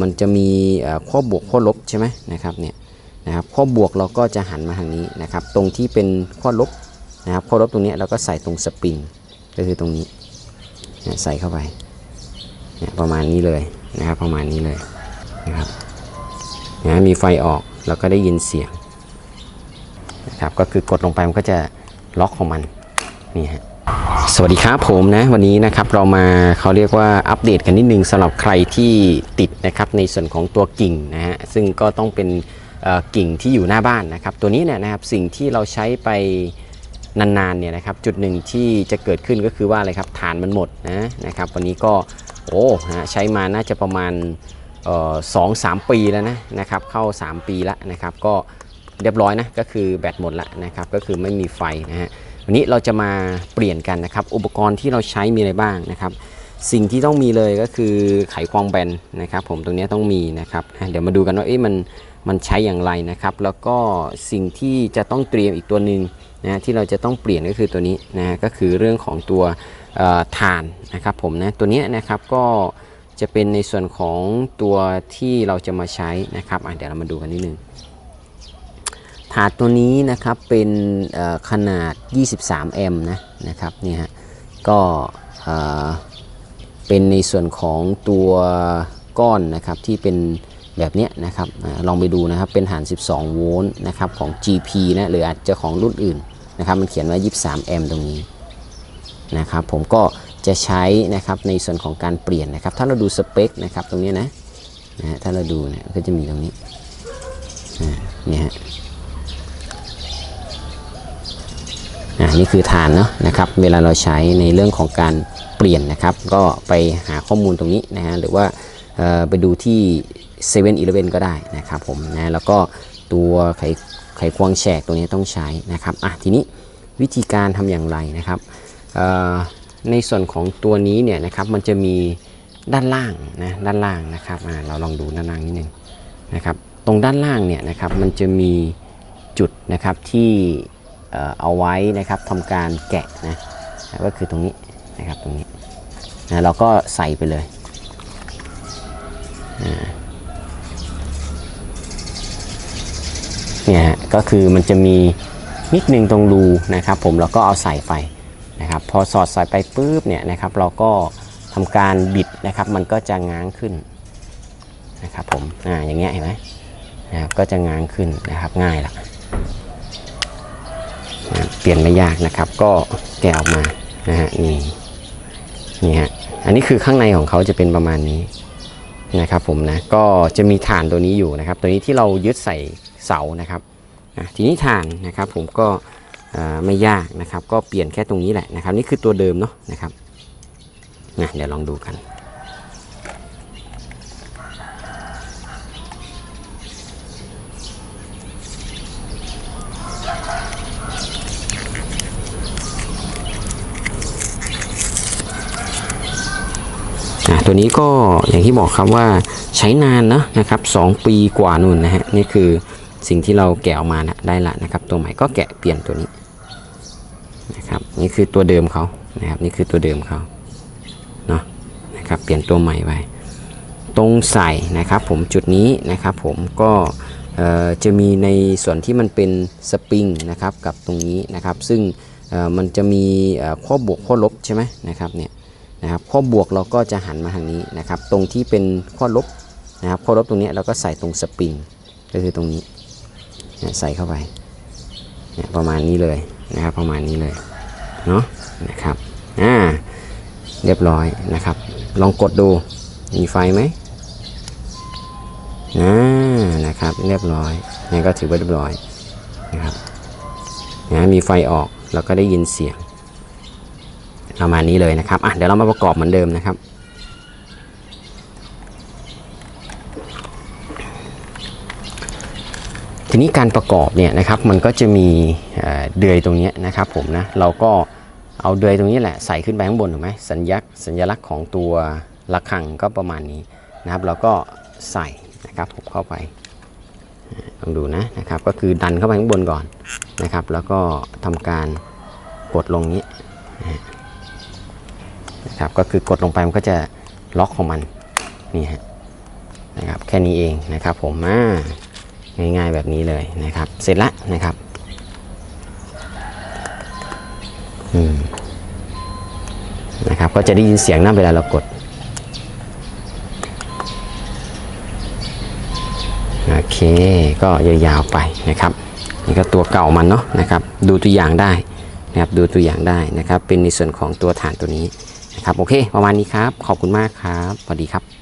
มันจะมีข้อบวกข้อลบใช่ไหมนะครับเนี่ยนะครับข้อบวกเราก็จะหันมาทางนี้นะครับ ตรงที่เป็นข้อลบนะครับข้อลบตรงนี้เราก็ใส่ตรงสปริงก็คือตรงนี้นใส่เข้าไปประมาณนี้เลยนะครับประมาณนี้เลยนะครับนะมีไฟออกเราก็ได้ยินเสียงนะครับก็คือกดลงไปมันก็จะล็อกของมันนี่ฮะ สวัสดีครับผมนะวันนี้นะครับเรามาเขาเรียกว่าอัปเดตกันนิดนึงสำหรับใครที่ติดนะครับในส่วนของตัวกิ่งนะฮะซึ่งก็ต้องเป็นกิ่งที่อยู่หน้าบ้านนะครับตัวนี้เนี่ยนะครับสิ่งที่เราใช้ไปนานๆเนี่ยนะครับจุดหนึ่งที่จะเกิดขึ้นก็คือว่าอะไรครับฐานมันหมดนะนะครับวันนี้ก็โอ้ฮะใช้มาน่าจะประมาณสองสามปีแล้วนะนะครับเข้า 3 ปีแล้วนะครับก็เรียบร้อยนะก็คือแบตหมดละนะครับก็คือไม่มีไฟนะฮะ วันนี้เราจะมาเปลี่ยนกันนะครับ อุปกรณ์ที่เราใช้มีอะไรบ้างนะครับ สิ่งที่ต้องมีเลยก็คือไขควงแบนนะครับผมตรงนี้ต้องมีนะครับเดี๋ยวมาดูกันว่าเอ๊ะมันมันใช้อย่างไรนะครับ แล้วก็สิ่งที่จะต้องเตรียมอีกตัวหนึ่งนะที่เราจะต้องเปลี่ยนก็คือตัวนี้นะก็คือเรื่องของตัวเอ่อถ่านนะครับผมนะตัวนี้นะครับก็จะเป็นในส่วนของตัวที่เราจะมาใช้นะครับเดี๋ยวเรามาดูกันนิดนึง ถาดตัวนี้นะครับเป็นขนาด 23 m นะนะครับนี่ฮะก็เป็นในส่วนของตัวก้อนนะครับที่เป็นแบบเนี้ยนะครับลองไปดูนะครับเป็นฐาน12 โวลต์นะครับของ GP นะหรืออาจจะของรุ่นอื่นนะครับมันเขียนไว้23 m ตรงนี้นะครับผมก็จะใช้นะครับในส่วนของการเปลี่ยนนะครับ ถ้าเราดูสเปคนะครับตรงเนี้ยนะนะฮะถ้าเราดูเนี่ยก็จะมีตรงนี้เนี่ยฮะ อ่านี่คือฐานเนาะนะครับ เวลาเราใช้ในเรื่องของการเปลี่ยนนะครับ ก็ไปหาข้อมูลตรงนี้นะฮะหรือว่าไปดูที่7 e เ e ่ e อก็ได้นะครับผมนะแล้วก็ตัวไขไขควงแฉกตัวนี้ต้องใช้นะครับอะทีนี้วิธีการทำอย่างไรนะครับในส่วนของตัวนี้เนี่ยนะครับมันจะมีด้านล่างนะด้านล่างนะครับเราลองดูด้านล่างนิดนึงนะครับตรงด้านล่างเนี่ยนะครับมันจะมีจุดนะครับที่ เอาไว้นะครับทำการแกะนะก็คือตรงนี้นะครับตรงนี้นะเราก็ใส่ไปเลยเนี่ยฮะก็คือมันจะมีนิดนึงตรงรูนะครับ ผมเราก็เอาใส่ไปนะครับ พอสอดใส่ไปปุ๊บเนี่ยนะครับ เราก็ทำการบิดนะครับ มันก็จะง้างขึ้นนะครับผมอ่าอย่างเงี้ยเห็นไหมนะครับก็จะง้างขึ้นนะครับง่ายละนะ เปลี่ยนไม่ยากนะครับ ก็แกะออกมานะฮะนี่นี่ฮะอันนี้คือข้างในของเขาจะเป็นประมาณนี้นะครับผมนะก็จะมีฐานตัวนี้อยู่นะครับ ตัวนี้ที่เรายึดใส่เสานะครับนะทีนี้ฐานนะครับผมก็ไม่ยากนะครับ ก็เปลี่ยนแค่ตรงนี้แหละนะครับ นี่คือตัวเดิมเนาะนะครับนะเดี๋ยวลองดูกัน ตัวนี้ก็อย่างที่บอกครับว่าใช้นานนะนะครับสองปีกว่านู่นนะฮะนี่คือสิ่งที่เราแกะออกมานะได้ละนะครับ ตัวใหม่ก็แกะเปลี่ยนตัวนี้นะครับนี่คือตัวเดิมเขานะครับนี่คือตัวเดิมเขาเนาะนะครับเปลี่ยนตัวใหม่ไปตรงใส่นะครับผมจุดนี้นะครับผมก็จะมีในส่วนที่มันเป็นสปริงนะครับกับตรงนี้นะครับ ซึ่งมันจะมีข้อบวกข้อลบใช่ไหมนะครับเนี่ย นะครับ ข้อบวกเราก็จะหันมาทางนี้นะครับ ตรงที่เป็นข้อลบนะครับ ข้อลบตรงนี้เราก็ใส่ตรงสปริงก็คือตรงนี้ใส่เข้าไปประมาณนี้เลยนะครับ ประมาณนี้เลยเนาะนะครับอ่าเรียบร้อยนะครับ ลองกดดูมีไฟไหมอ่านะครับ เรียบร้อยนี่ก็ถือว่าเรียบร้อยนะครับนะมีไฟออกแล้วก็ได้ยินเสียง ประมาณนี้เลยนะครับอะเดี๋ยวเรามาประกอบเหมือนเดิมนะครับทีนี้การประกอบเนี่ยนะครับมันก็จะมีเดือยตรงนี้นะครับผมนะเราก็เอาเดือยตรงนี้แหละใส่ขึ้นไปข้างบนถูกไหมสัญลักษณ์สัญลักษณ์ของตัวระฆังก็ประมาณนี้นะครับ เราก็ใส่นะครับผมเข้าไปลองดูนะนะครับ ก็คือดันเข้าไปข้างบนก่อนนะครับ แล้วก็ทำการกดลงนี้ นะครับก็คือกดลงไปมันก็จะล็อกของมันนี่ฮะนะครับแค่นี้เองนะครับผมอ่าง่ายๆแบบนี้เลยนะครับ เสร็จละนะครับอืมนะครับก็จะได้ยินเสียงนะเวลาเรากดโอเคก็ยาวๆไปนะครับนี่ก็ตัวเก่ามันเนาะนะครับ ดูตัวอย่างได้นะครับดูตัวอย่างได้นะครับ เป็นในส่วนของตัวฐานตัวนี้ ครับโอเค ประมาณนี้ครับ ขอบคุณมากครับสวัสดีครับ